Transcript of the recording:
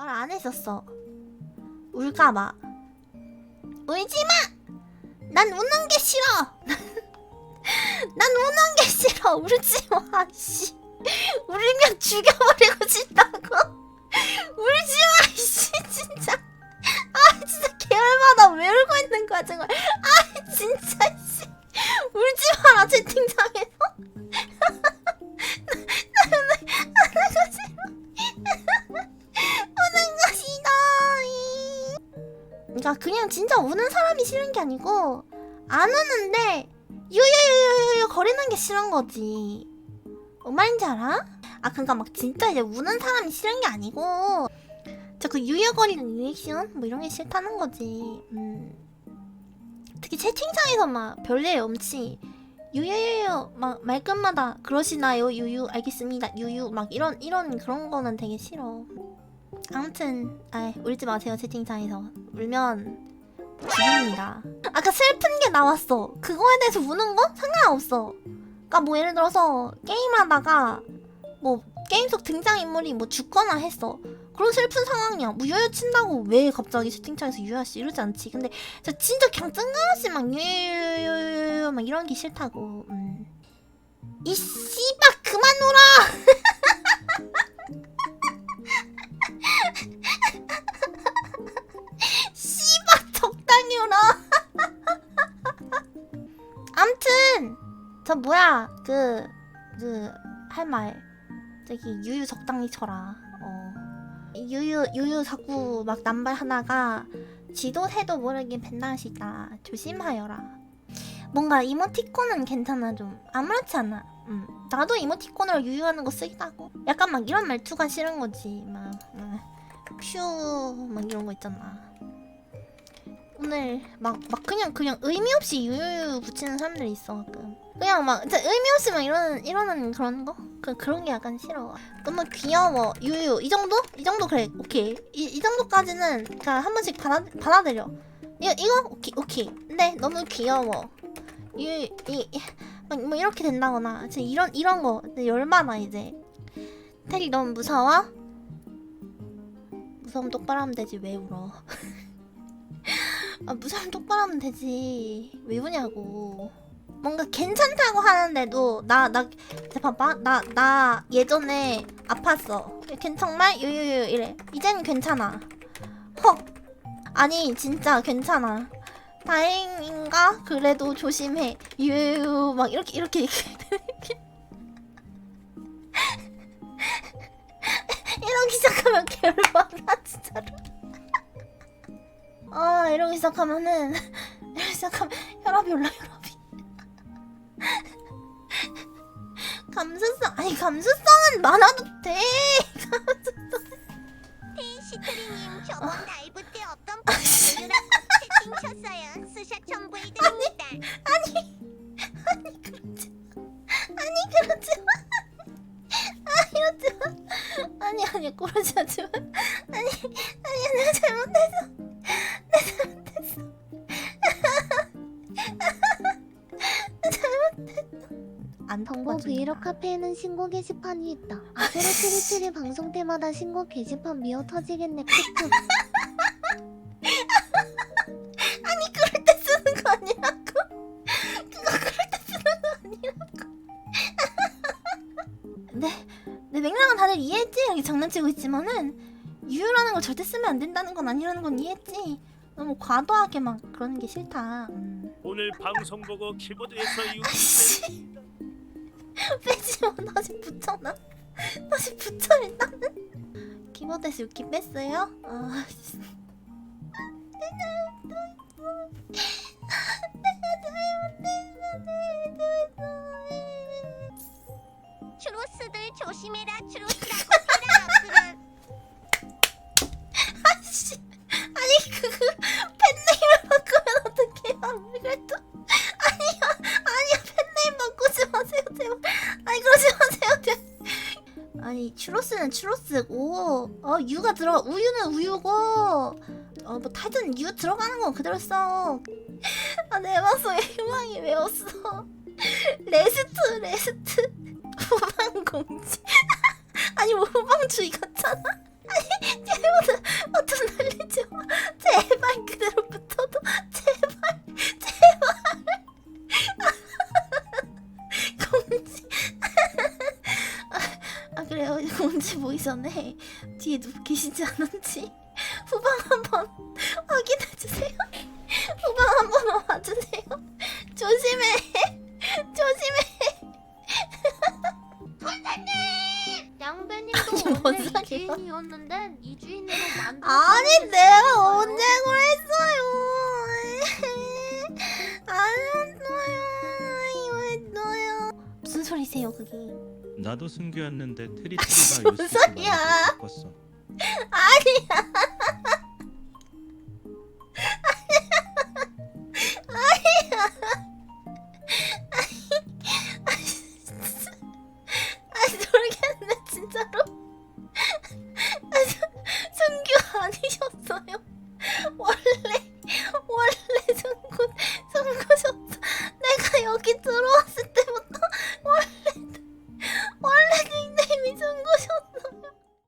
말 안 했었어. 울까봐. 울지 마! 난 우는 게 싫어! 난 우는 게 싫어! 울지 마, 씨. 울면 죽여버리고 싶다고? 울지 마, 씨, 진짜. 아, 진짜 개열받아. 왜 울고 있는 거야, 정말. 아, 진짜, 씨. 울지 마라, 채팅창에 진짜 우는 사람이 싫은 게 아니고 안 우는데 유유유유유 거리는 게 싫은 거지. 뭔 말인지 알아? 아 그러니까 막 진짜 이제 우는 사람이 싫은 게 아니고 자그 유유거리는 리액션 뭐 이런 게 싫다는 거지. 음. 특히 채팅창에서 막 별일 없이 유유유유 막 말끝마다 그러시나요 유유 알겠습니다 유유 막 이런 이런 그런 거는 되게 싫어. 아무튼 아 울지 마세요 채팅창에서 울면 죽입니다. 아까 슬픈 게 나왔어. 그거에 대해서 우는 거 상관없어. 그러니까 뭐 예를 들어서 게임하다가 뭐 게임 속 등장 인물이 뭐 죽거나 했어. 그런 슬픈 상황이야. 뭐 유유 친다고 왜 갑자기 채팅창에서 유야 씨 이러지 않지. 근데 저 진짜 그냥 뜬금없이 막 유유유유 막 이런 게 싫다고. 음. 이 씨발 그만 울어. 저 뭐야 그그할 말 저기 유유 적당히 쳐라. 어 유유 유유 자꾸 막 남발 하나가 지도 새도 모르게 벤다시다 조심하여라. 뭔가 이모티콘은 괜찮아 좀 아무렇지 않아. 음 나도 이모티콘으로 유유하는 거 쓰기도 하고 약간 막 이런 말투가 싫은 거지 막. 퓨막 이런 거 있잖아. 오늘 막 막 그냥 그냥 의미 없이 유유 붙이는 사람들이 있어 가끔. 그냥 막 진짜 의미 없이 막 이러는 이러는 그런 거? 그 그런 게 약간 싫어. 너무 귀여워 유유 이 정도? 이 정도 그래 오케이 이, 이 정도까지는 그냥 한 번씩 받아 받아들여. 이거 이거 오케이 오케이. 근데 너무 귀여워. 유이뭐 이렇게 된다거나 진짜 이런 이런 거 열받아 이제. 테리 너무 무서워? 무서움 똑바로 하면 되지 왜 울어? 아 무서움 똑바로 하면 되지 왜 우냐고 뭔가 괜찮다고 하는데도 나 나 봐봐. 나 나 예전에 아팠어. 괜찮말? 유유유 이래. 이젠 괜찮아. 헉. 아니 진짜 괜찮아. 다행인가? 그래도 조심해. 유유 막 이렇게 이렇게 이렇게 이러기 시작하면 개열받아 진짜로. 아 이러기 시작하면은 이러기 시작하면 혈압이 올라 혈압 감수성 아니 감수성은 많아도 돼. 시트리님 저번 라 카페에는 신고 게시판이 있다. 앞으로 트리트리 방송 때마다 신고 게시판 미어 터지겠네. 크크. 아니 그럴 때 쓰는 거 아니라고 그거 그럴 때 쓰는 거 아니라고 네, 내 맥락은 다들 이해했지? 여기 장난치고 있지만은 유유라는 걸 절대 쓰면 안 된다는 건 아니라는 건 이해했지? 너무 과도하게 막 그러는 게 싫다 음. 오늘 방송 보고 키보드에서 아이씨 빼지 마 다시 붙여놔 다시 붙여 일단은 키보드에서 유키 뺐어요? 아 씨. 추 아니 추로스는 추로스고 어 유가 들어 우유는 우유고 어 뭐 타든 유 들어가는 건 그대로 써아내 방송에 희망이 왜 없어? 레스트 레스트. 후방공지. 아니 뭐 후방주의 같잖아. 아니 제 전에 뒤에 누구 계시지 않은지 후방 한번 확인해 주세요. 후방 한번 와주세요. 조심해. 조심해. 양배님도 아니, 뭔 원래 이 소리야. 주인이었는데 이 주인으로 만들어. 아니 내가 언제 그랬어요? 무슨 소리세요 그게? 나도 순교였는데 무슨 테리토리가 요새 소리야? 바꿨어. 아니야.